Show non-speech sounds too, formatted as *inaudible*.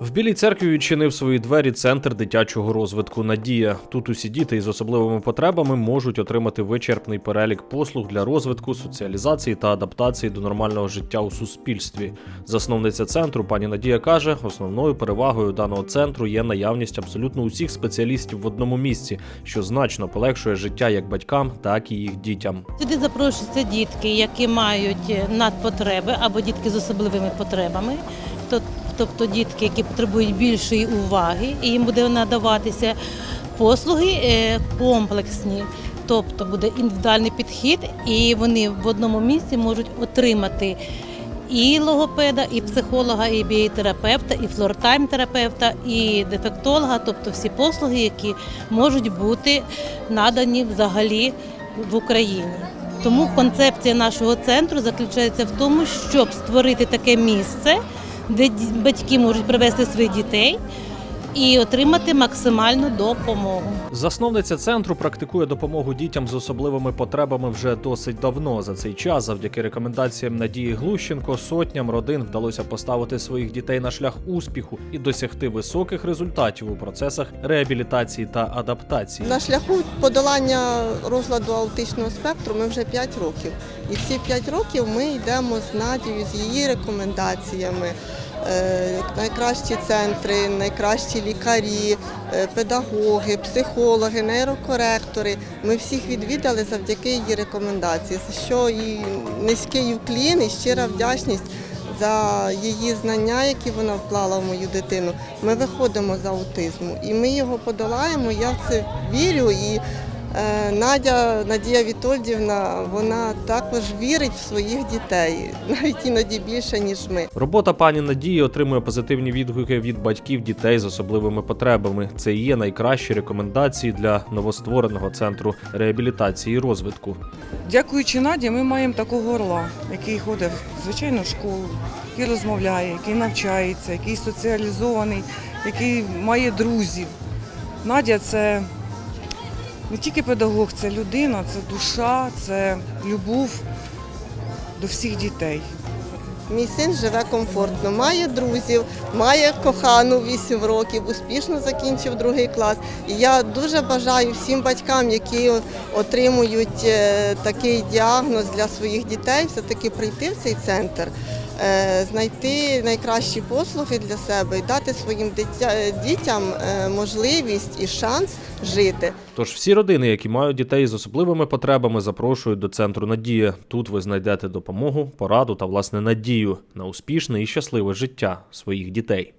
В Білій церкві відчинив свої двері центр дитячого розвитку Надія. Тут усі діти із особливими потребами можуть отримати вичерпний перелік послуг для розвитку, соціалізації та адаптації до нормального життя у суспільстві. Засновниця центру пані Надія каже, основною перевагою даного центру є наявність абсолютно усіх спеціалістів в одному місці, що значно полегшує життя як батькам, так і їх дітям. Сюди запрошуються дітки, які мають надпотреби або дітки з особливими потребами, То- тобто дітки, які потребують більшої уваги, і їм буде надаватися послуги е, комплексні. Тобто буде індивідуальний підхід, і вони в одному місці можуть отримати і логопеда, і психолога, і біотерапевта, і флортайм-терапевта, і дефектолога, тобто всі послуги, які можуть бути надані взагалі в Україні. Тому концепція нашого центру заключається в тому, щоб створити таке місце, де батьки можуть привезти своїх дітей і отримати максимальну допомогу. Засновниця центру практикує допомогу дітям з особливими потребами вже досить давно. За цей час, завдяки рекомендаціям Надії Глущенко, сотням родин вдалося поставити своїх дітей на шлях успіху і досягти високих результатів у процесах реабілітації та адаптації. На шляху подолання розладу аутичного спектру ми вже 5 років. І ці 5 років ми йдемо з Надією, з її рекомендаціями. Е, Найкращі центри, найкращі лікарі, е, педагоги, психологи, нейрокоректори. Ми всіх відвідали завдяки її рекомендації. За що і низький уклін, і щира вдячність за її знання, які вона вклала в мою дитину. Ми виходимо з аутизму і ми його подолаємо. Я в це вірю. І Надя, Надія Вітольдівна, вона також вірить в своїх дітей, *laughs* навіть іноді більше, ніж ми. Робота пані Надії отримує позитивні відгуки від батьків дітей з особливими потребами. Це і є найкращі рекомендації для новоствореного центру реабілітації і розвитку. Дякуючи Наді, ми маємо такого орла, який ходить в звичайну школу, який розмовляє, який навчається, який соціалізований, який має друзів. Надя це не тільки педагог, це людина, це душа, це любов до всіх дітей. Мій син живе комфортно, має друзів, має кохану 8 років, успішно закінчив другий клас. І я дуже бажаю всім батькам, які отримують е, такий діагноз для своїх дітей, все-таки прийти в цей центр, знайти найкращі послуги для себе і дати своїм дітям е, можливість і шанс жити. Тож всі родини, які мають дітей з особливими потребами, запрошують до центру Надія. Тут ви знайдете допомогу, пораду та власне надію на успішне і щасливе життя своїх дітей.